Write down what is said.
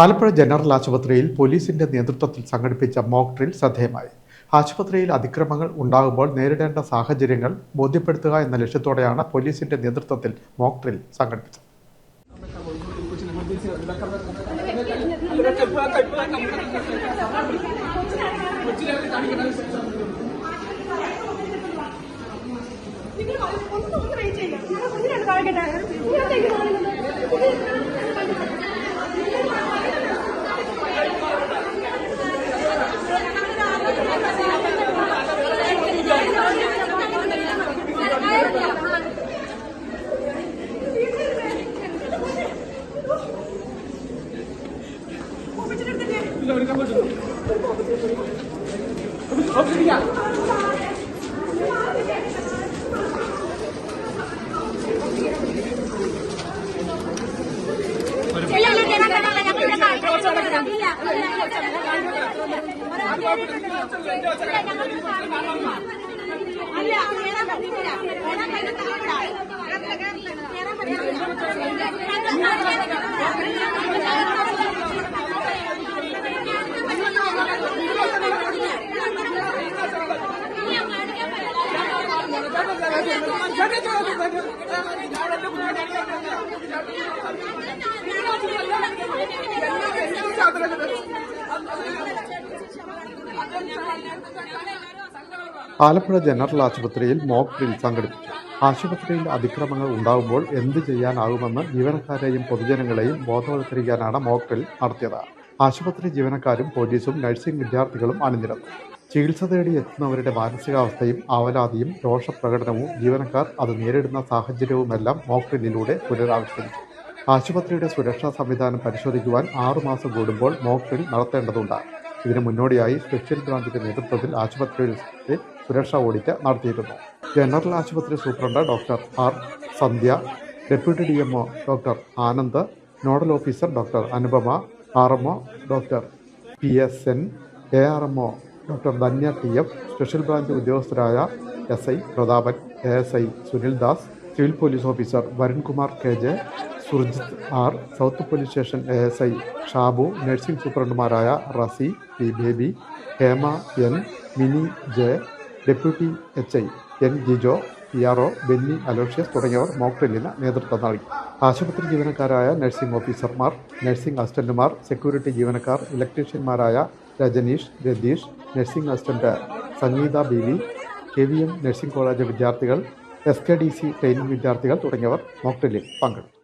Alappuzha general ആശുപത്രിയിൽ പോലീസിന്റെ നേതൃത്വത്തിൽ സംഘടിപ്പിച്ച മോക്ക് ഡ്രിൽ ശ്രദ്ധേയമായി. ആശുപത്രിയിൽ അതിക്രമങ്ങൾ ഉണ്ടാകുമ്പോൾ നേരിടേണ്ട സാഹചര്യങ്ങൾ ബോധ്യപ്പെടുത്തുക എന്ന ലക്ഷ്യത്തോടെയാണ് പോലീസിന്റെ നേതൃത്വത്തിൽ മോക്ക് ഡ്രിൽ സംഘടിപ്പിച്ചത്. ഒന്ന് ഒന്ന് കാണിക്കട്ടെ ഇങ്ങോട്ടേക്ക് കാണിക്കുന്നത് ആലപ്പുഴ ജനറൽ ആശുപത്രിയിൽ മോക്ക് ഡ്രിൽ സംഘടിപ്പിച്ചു. ആശുപത്രിയിൽ അതിക്രമങ്ങൾ ഉണ്ടാകുമ്പോൾ എന്ത് ചെയ്യാനാകുമെന്ന് ജീവനക്കാരെയും പൊതുജനങ്ങളെയും ബോധവൽക്കരിക്കാനാണ് മോക്ക് ഡ്രിൽ നടത്തിയത്. ആശുപത്രി ജീവനക്കാരും പോലീസും നഴ്സിംഗ് വിദ്യാർത്ഥികളും അണിനിരന്നു. ചികിത്സ തേടി എത്തുന്നവരുടെ മാനസികാവസ്ഥയും ആവലാതിയും രോഷപ്രകടനവും ജീവനക്കാർ അത് നേരിടുന്ന സാഹചര്യവുമെല്ലാം മോക്ക് ഡ്രില്ലിലൂടെ പുനരാവിഷ്കരിച്ചു. ആശുപത്രിയുടെ സുരക്ഷാ സംവിധാനം പരിശോധിക്കുവാൻ ആറുമാസം കൂടുമ്പോൾ മോക്ക് ഡ്രിൽ നടത്തേണ്ടതുണ്ട്. ഇതിന് മുന്നോടിയായി സ്പെഷ്യൽ ബ്രാഞ്ചിന്റെ നേതൃത്വത്തിൽ ആശുപത്രിയുടെ സുരക്ഷാ ഓഡിറ്റ് നടത്തിയിരുന്നു. ജനറൽ ആശുപത്രി superintendent doctor R Sandhya deputy D MO doctor Anand nodal officer doctor Anupama R MO doctor P S N A R MO doctor Dhanya T F special branch ഉദ്യോഗസ്ഥരായ S I Prathapan A S I Sunil Das civil police officer Varunkumar K J Surjith R south police station A S I Shabu nursing സൂപ്രണ്ടുമാരായ Rasi P Baby Hema N Mini J deputy H I N Jijo P R O Benny Aloysius തുടങ്ങിയവർ മോക്ഡ്രില്ലിന് നേതൃത്വം നൽകി. ആശുപത്രി ജീവനക്കാരായ nursing ഓഫീസർമാർ nursing അസിസ്റ്റന്റുമാർ security ജീവനക്കാർ ഇലക്ട്രീഷ്യന്മാരായ Rajaneesh Ratheesh nursing assistant Sangeetha Beevi K V M nursing college വിദ്യാർത്ഥികൾ S K D C training വിദ്യാർത്ഥികൾ തുടങ്ങിയവർ മോക്ഡ്രില്ലിൽ പങ്കെടുത്തു.